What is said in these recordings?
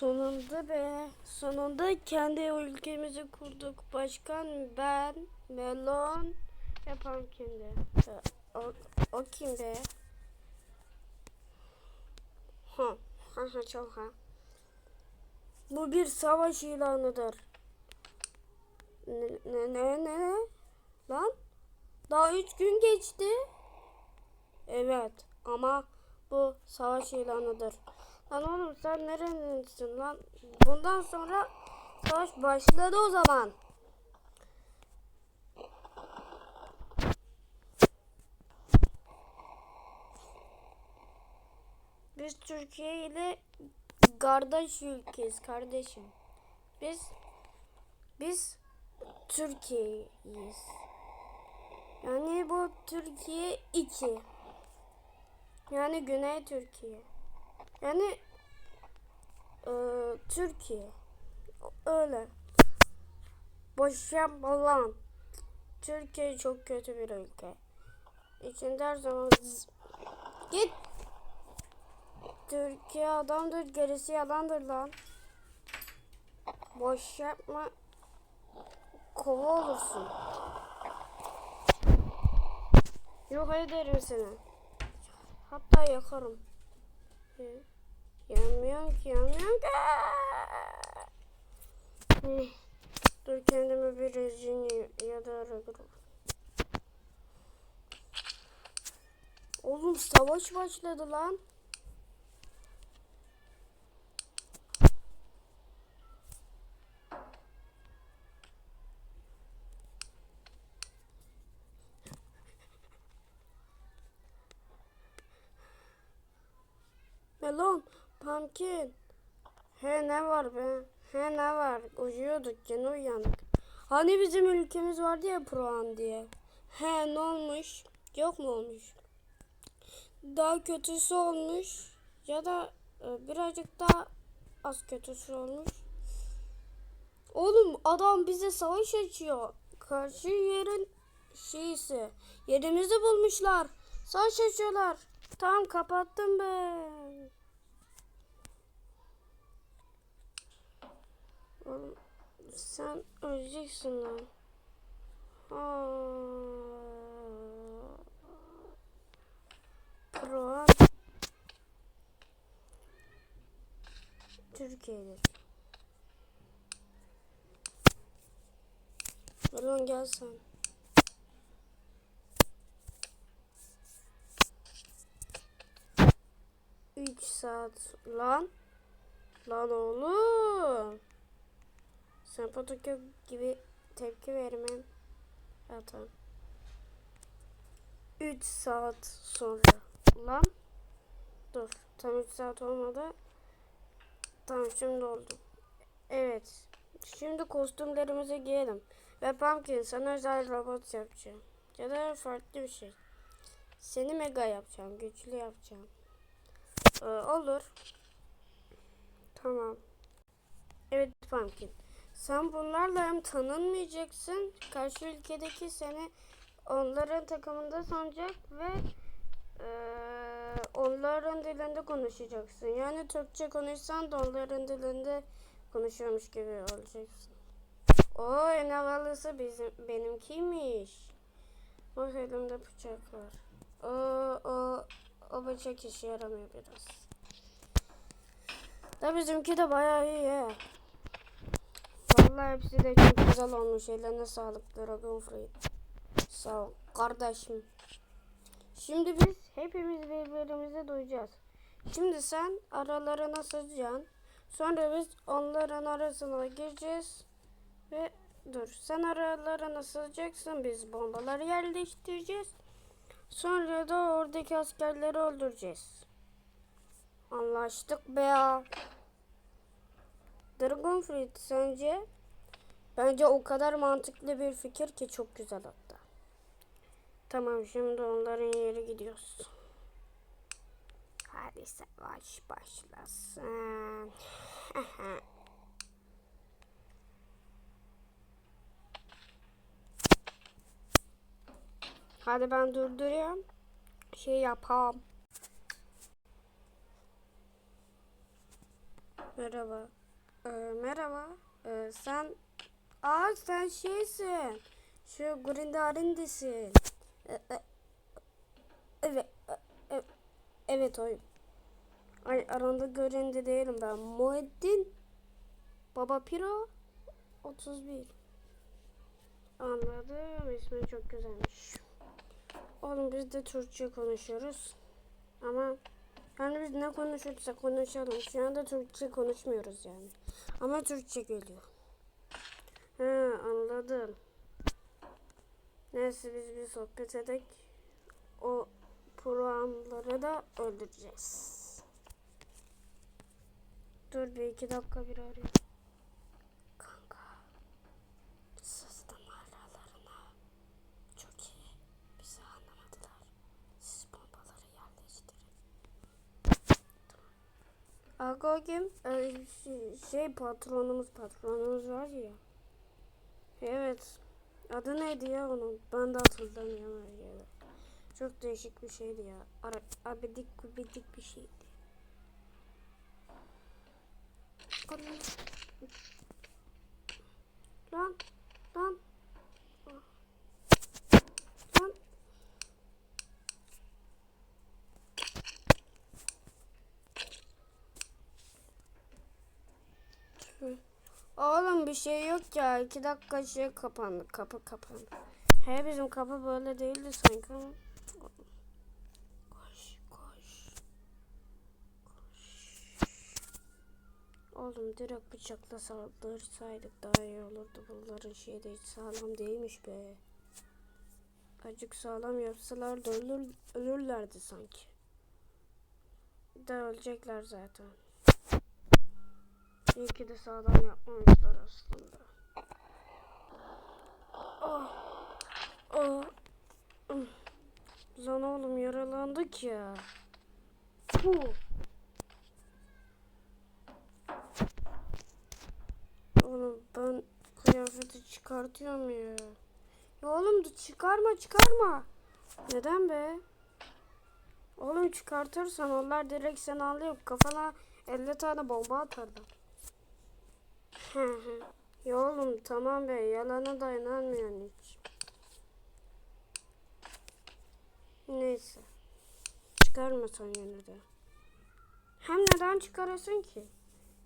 Sonunda be. Sonunda kendi ülkemizi kurduk. Başkan ben, Melon ve Pumpkin'di. E, O, o kim be? Ha, ha ha çok ha. Bu bir savaş ilanıdır. Ne ne ne? ne? Lan? Daha üç gün geçti. Evet ama bu savaş ilanıdır. Lan sen nereninsin lan? Bundan sonra savaş başladı o zaman. Biz Türkiye ile kardeş ülkeyiz kardeşim. Biz biz Türkiye'yiz. Yani bu Türkiye 2. Yani Güney Türkiye. Yani e, Türkiye. Öyle. Boş yapma lan. Türkiye çok kötü bir ülke. İçinde her zaman git. Türkiye adamdır, gerisi yalandır lan. Boş yapma. Kova olursun. Yok ederim seni. Hatta yakarım. Hı. Yanmıyorum ki, yanmıyorum. Hı. Dur kendime bir rezin ya da ararım. Oğlum savaş başladı lan. Melon, pumpkin. He ne var be? He ne var? Uyuyorduk yeni uyandık. Hani bizim ülkemiz vardı ya Proan diye. He ne olmuş? Yok mu olmuş? Daha kötüsü olmuş. Ya da e, birazcık daha az kötüsü olmuş. Oğlum adam bize savaş açıyor. Karşı yerin şeysi. Yerimizi bulmuşlar. Savaş açıyorlar. Tamam kapattım ben. Sen öleceksin lan. Proan Türkiye'dir. Melon gel sen. Üç saat lan. Lan oğlum. Sen Patokyo gibi tepki vermem. Ha tamam. 3 saat sonra. Lan. Dur. Tam 3 saat olmadı. Tamam şimdi oldu. Evet. Şimdi kostümlerimizi giyelim. Ve Pumpkin sana özel robot yapacağım. Ya da farklı bir şey. Seni mega yapacağım. Güçlü yapacağım. Ee, olur. Tamam. Evet Pumpkin. Sen bunlarla hem tanınmayacaksın. Karşı ülkedeki seni onların takımında sanacak ve eee, onların dilinde konuşacaksın. Yani Türkçe konuşsan da onların dilinde konuşuyormuş gibi olacaksın. O en havalısı bizim benimkiymiş. Bak elimde bıçak var. O o o bıçak işe yaramıyor biraz. Da bizimki de bayağı iyi ya. Vallahi hepsi de çok güzel olmuş. Ellerine sağlık Dragon Fruit. Sağ ol kardeşim. Şimdi biz hepimiz birbirimize duyacağız. Şimdi sen aralarına sızacaksın. Sonra biz onların arasına gireceğiz. Ve dur sen aralarına sızacaksın. Biz bombaları yerleştireceğiz. Sonra da oradaki askerleri öldüreceğiz. Anlaştık be ya. Dragon Fruit sence? Bence o kadar mantıklı bir fikir ki çok güzel hatta. Tamam şimdi onların yeri gidiyoruz. Hadi savaş başlasın. Hadi ben durduruyorum. Şey yapam. Merhaba. Ee, merhaba. Ee, sen... Aa sen şeysin. Şu Grindarindisin. Ee, e- evet. e- e- evet oyum. Ay aranda göründe değilim ben. Mueddin. Baba Piro. 31. Anladım. İsmi çok güzelmiş. Oğlum biz de Türkçe konuşuyoruz. Ama yani biz ne konuşursak konuşalım. Şu anda Türkçe konuşmuyoruz yani. Ama Türkçe geliyor. He anladım. Neyse biz bir sohbet edek. O programları da öldüreceğiz. Dur bir iki dakika bir arayayım. Kanka. Sızdım aralarına. Çok iyi. Bizi anlamadılar. Siz bombaları yerleştirin. Aga? Ee, şey, şey patronumuz patronumuz var ya. Evet. Adı neydi ya onun? Ben de hatırlamıyorum. Ya. Çok değişik bir şeydi ya. Ara, abidik gubidik bir şeydi. Lan. Lan. Hı. Oğlum bir şey yok ya. İki dakika şey kapandı. Kapı kapandı. He bizim kapı böyle değildi sanki ama. Koş koş. Oğlum direkt bıçakla saldırsaydık daha iyi olurdu. Bunların şeyi de hiç sağlam değilmiş be. Acık sağlam yapsalar da ölür, ölürlerdi sanki. De ölecekler zaten. İyi ki de sağlam yapmamışlar aslında. Oh. Oh. Lan oğlum yaralandık ya. Puh. Oğlum ben kıyafeti çıkartıyorum ya. Ya oğlum çıkarma çıkarma. Neden be? Oğlum çıkartırsan onlar direkt seni alıyor. Kafana 50 tane bomba atarlar. Ya oğlum tamam be yalana da inanmıyorsun hiç. Neyse. Çıkarmasan yine de. Hem neden çıkarasın ki?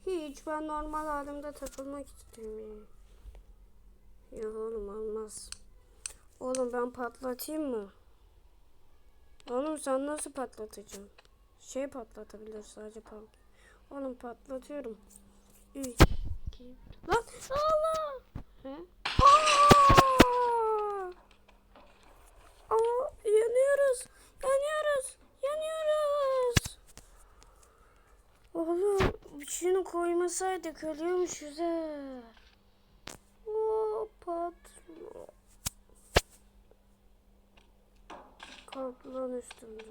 Hiç ben normal halimde takılmak istiyorum ya. Oğlum olmaz. Oğlum ben patlatayım mı? Oğlum sen nasıl patlatacaksın? Şey patlatabilir sadece pump. Oğlum patlatıyorum. 3 2 Lan Allah! He? Aa! Aa, yanıyoruz. Yanıyoruz. Yanıyoruz. Oğlum şunu koymasaydık ölüyormuşuz he. Oo, patron. Kalk lan üstümden.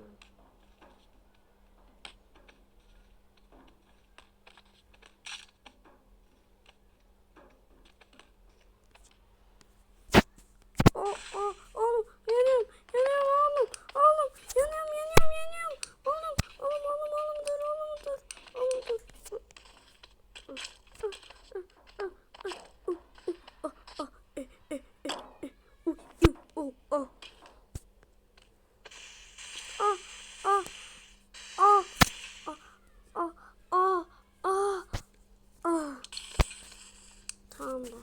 Oh, oh, oğlum yanıyorum, yanıyorum oğlum, oğlum yanıyorum, yanıyorum, yanıyorum. Oğlum, oğlum, oğlum, oğlum dur, oğlum dur, oğlum dur. Oh, oh. Ah, ah, ah, ah, ah, ah, ah, ah. Tamam da.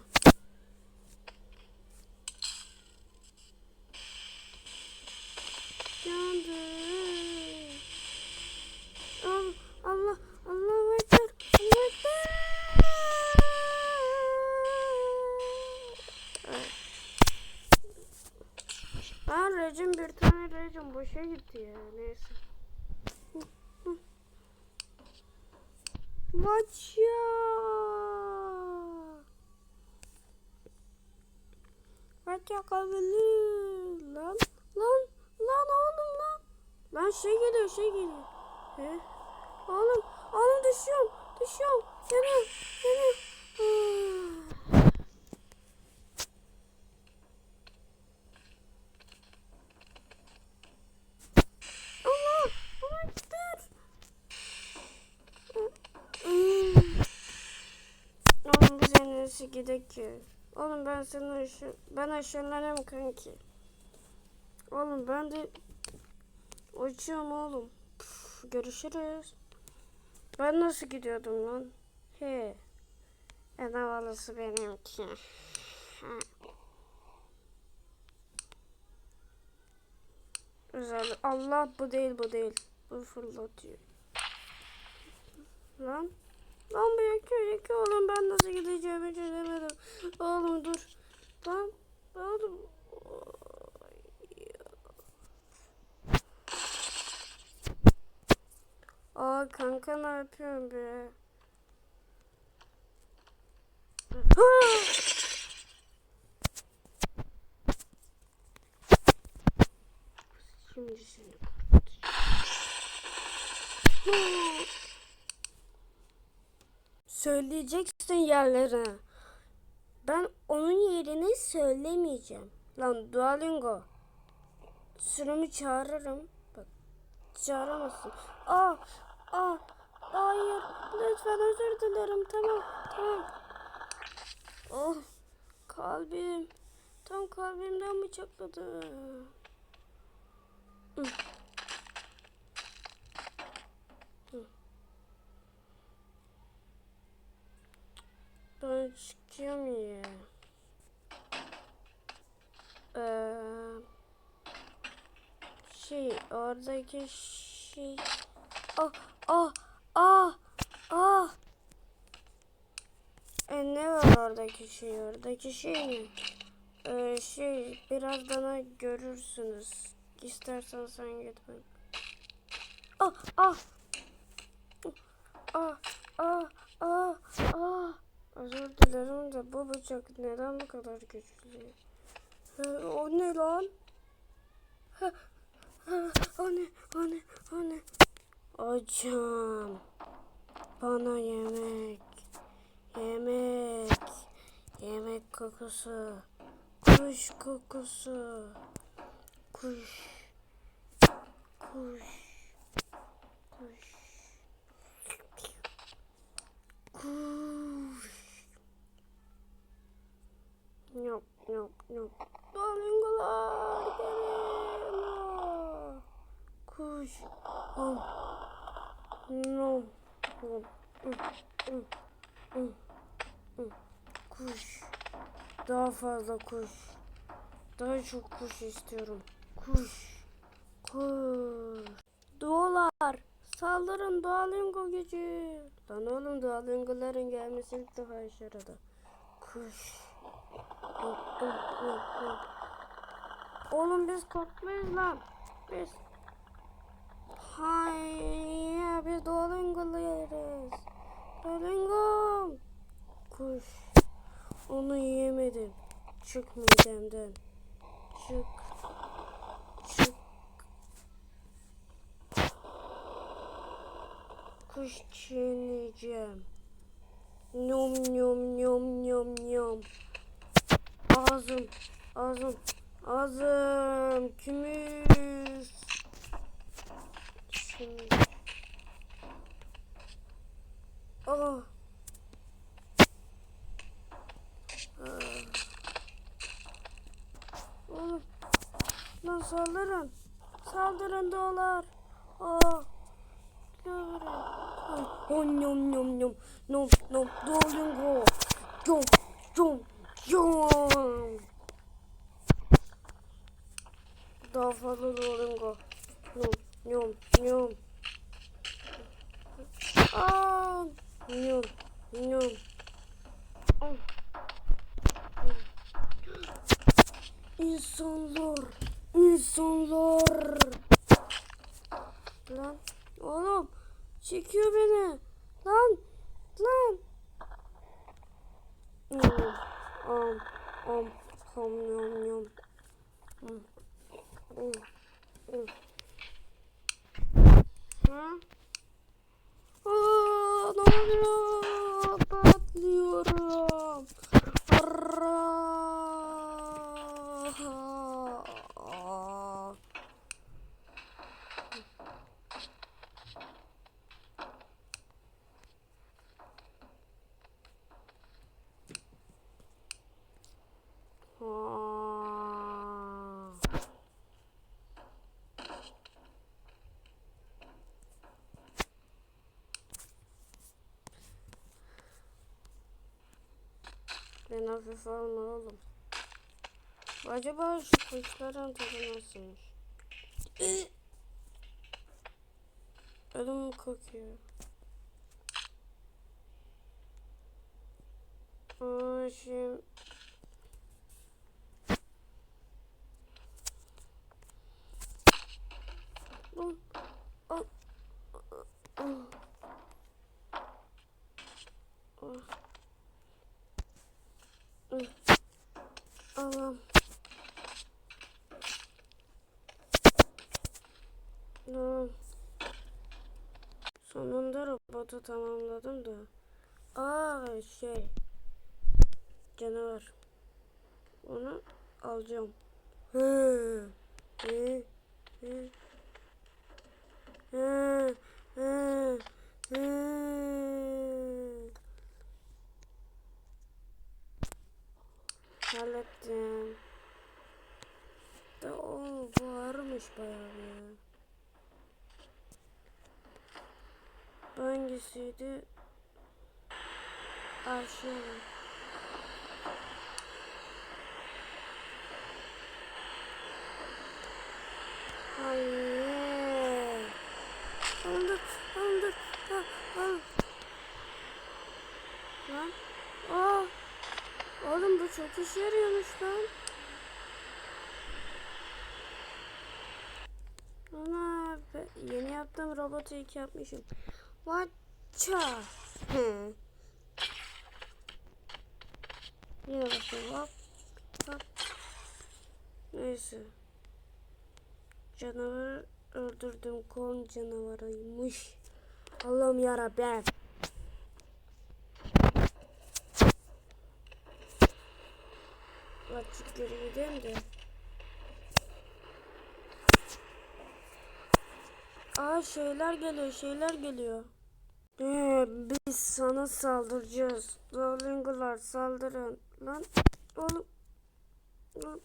Yandı. Allah, Allah, Allah ekber, Allah ekber. Evet. Ben rejim bir tane boşa gitti ya neyse. Maç ya. Maç yakabilir lan. Lan lan oğlum lan. Lan şey geliyor şey geliyor. He? Oğlum oğlum düşüyorum düşüyorum. Yanıyorum yanıyorum. Ah. Allah! Allah dur! Hmm. Neyse gidek. Oğlum ben senin aşı... Ben aşırılanım kanki. Oğlum ben de... Uçuyorum oğlum. Püf, görüşürüz. Ben nasıl gidiyordum lan? He. En havalısı benimki. Ha. Özel. Allah bu değil bu değil. Bu fırlatıyor. Lan. Lan yakıyor yakıyor oğlum ben nasıl gideceğimi çözemedim. Oğlum dur. Lan. Oğlum. Aa kanka ne yapıyorsun be? Şimdi seni. Söyleyeceksin yerlere. Ben onun yerini söylemeyeceğim. Lan Duolingo. Sürümü çağırırım. Bak çağıramazsın. Aa, aa, hayır. Lütfen özür dilerim. Tamam, tamam. Oh, kalbim. Tam kalbimden bıçakladı. Hı. Ben çıkıyorum ya. Ee, şey oradaki şey. Ah ah ah ah. E ne var oradaki şey? Oradaki şey ne? Ee, şey birazdan görürsünüz. İstersen sen git ben. Ah ah. Ah ah ah ah. Özür dilerim de bu bıçak neden bu kadar güçlü? O ne lan? Ha, ha, o ne? O ne? O ne? Hocam. Bana yemek. Yemek. Yemek kokusu. Kuş kokusu. Kuş. Kuş. Kuş. Kuş. Yok yok yok. Flamingolar gelin. Kuş. Om. No. Kuş. Daha fazla kuş. Daha çok kuş istiyorum. Kuş. Kuş. Doğalar. Saldırın Duolingo gücü. Lan oğlum Duolingo'ların gelmesi ilk defa işe. Kuş. Oğlum biz korkmayız lan. Biz. Hayır biz Duolingo'luyuz. Duolingo. Kuş. Onu yiyemedim. Çık midemden. Çık. Çık. Kuş çiğneyeceğim. Nyom nyom nyom nyom nyom. Ağzım, ağzım, ağzım, kümüs. Şimdi. Oh. Ah. Oğlum, lan saldırın, saldırın dolar. Oh. Görün. Oh, nyom nyom nyom, nom nom, Duolingo. Yom, yom, yom. Daha fazla Duolingo. Nyom, nyom, nyom. Aa, nyom. Ah. İnsanlar, insanlar. Lan, oğlum, çekiyor beni. Lan, lan. Nyom, am, am, ham, nyom, nyom. Hmm. Hmm. Hmm. Ha? Aa, ne oluyor? Patlıyorum. Arra. Ben hafif alma oğlum. Acaba şu kuşların tadı nasılmış? Ölüm kokuyor. Aa, şimdi... Bu... Aa, aa, aa. Aa. Aa. Allah'ım. Tamam. Robotu tamamladım da. Aa şey. Canavar. Onu alacağım. Hı. Hı. Hı. Hı. Hı. Hı. Hallettim. Da o bu ağrımış bayağı ya. Bu Hangisiydi? Arşivim. Hayır. Aldık, aldık. Al, al. Lan. Aa. Oğlum bu çok işe yarıyormuş lan. Ana yeni yaptığım robotu ilk yapmışım. Vaça. Hı. Yine bakalım. Hop. Hop. Neyse. Canavarı öldürdüm. Kon canavarıymış. Allah'ım yarabbim. Geri gideyim de. Aa şeyler geliyor, şeyler geliyor. Ee, biz sana saldıracağız. Duolingo'lar saldırın. Lan oğlum. Lan.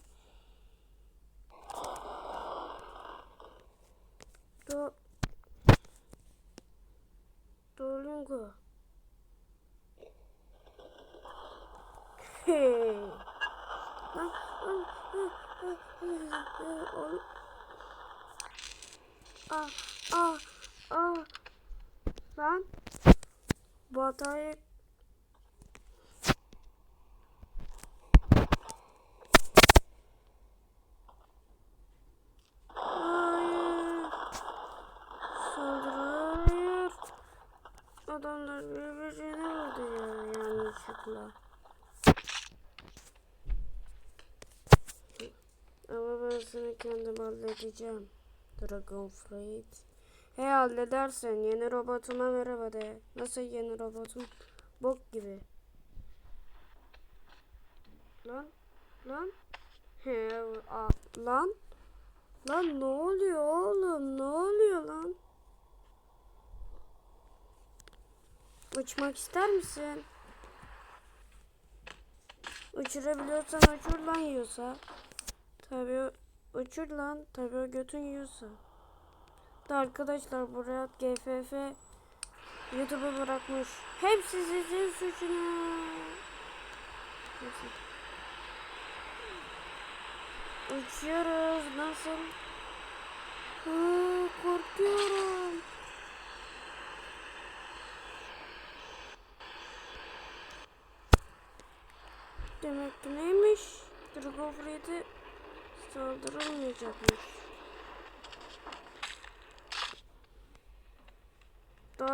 Do Duolingo. Hey. Lan, lan, oğlum. Ah, ah, ah. Lan. Bu hatayı. Adamlar birbirine vurdu ya yanlışlıkla. Ama ben seni kendim halledeceğim. Dragon Freight. He halledersen yeni robotuma merhaba de. Nasıl yeni robotum? Bok gibi. Lan lan. He a, lan. Lan ne oluyor oğlum? Ne oluyor lan? Uçmak ister misin? Uçurabiliyorsan uçur lan yiyorsa. Tabii uçur lan. Tabii o götün yiyorsa. Da arkadaşlar buraya GFF YouTube'a bırakmış. Hepsi sizin. Neyse. Uçuyoruz. Nasıl? Aa, korkuyorum. Demek ki neymiş? Dragon Freddy saldırılmayacakmış.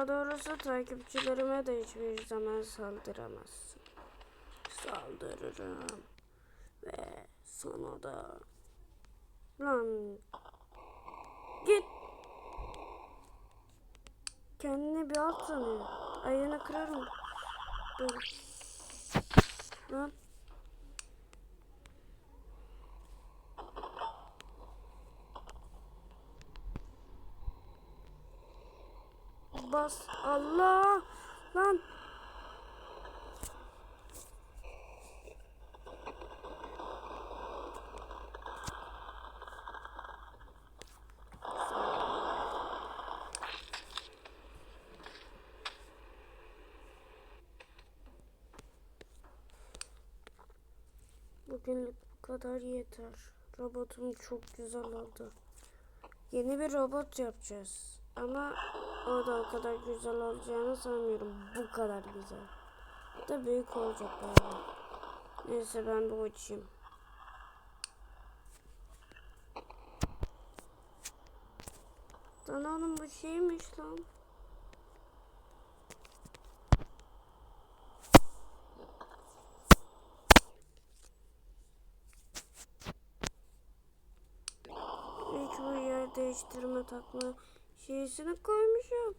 Daha doğrusu takipçilerime de hiçbir zaman saldıramazsın. Saldırırım. Ve sana da. Lan. Git. Kendini bir alt sanıyor. Ayağını kırarım. Dur. Lan. Bas. Allah. Lan. bugünlük bu kadar yeter. Robotum çok güzel oldu. Yeni bir robot yapacağız. Ama o da o kadar güzel olacağını sanmıyorum. Bu kadar güzel. Da büyük olacak böyle. Neyse ben bir uçayım. Lan oğlum bu şeymiş lan. Hiç bu yer değiştirme takma şeysini koymuşum.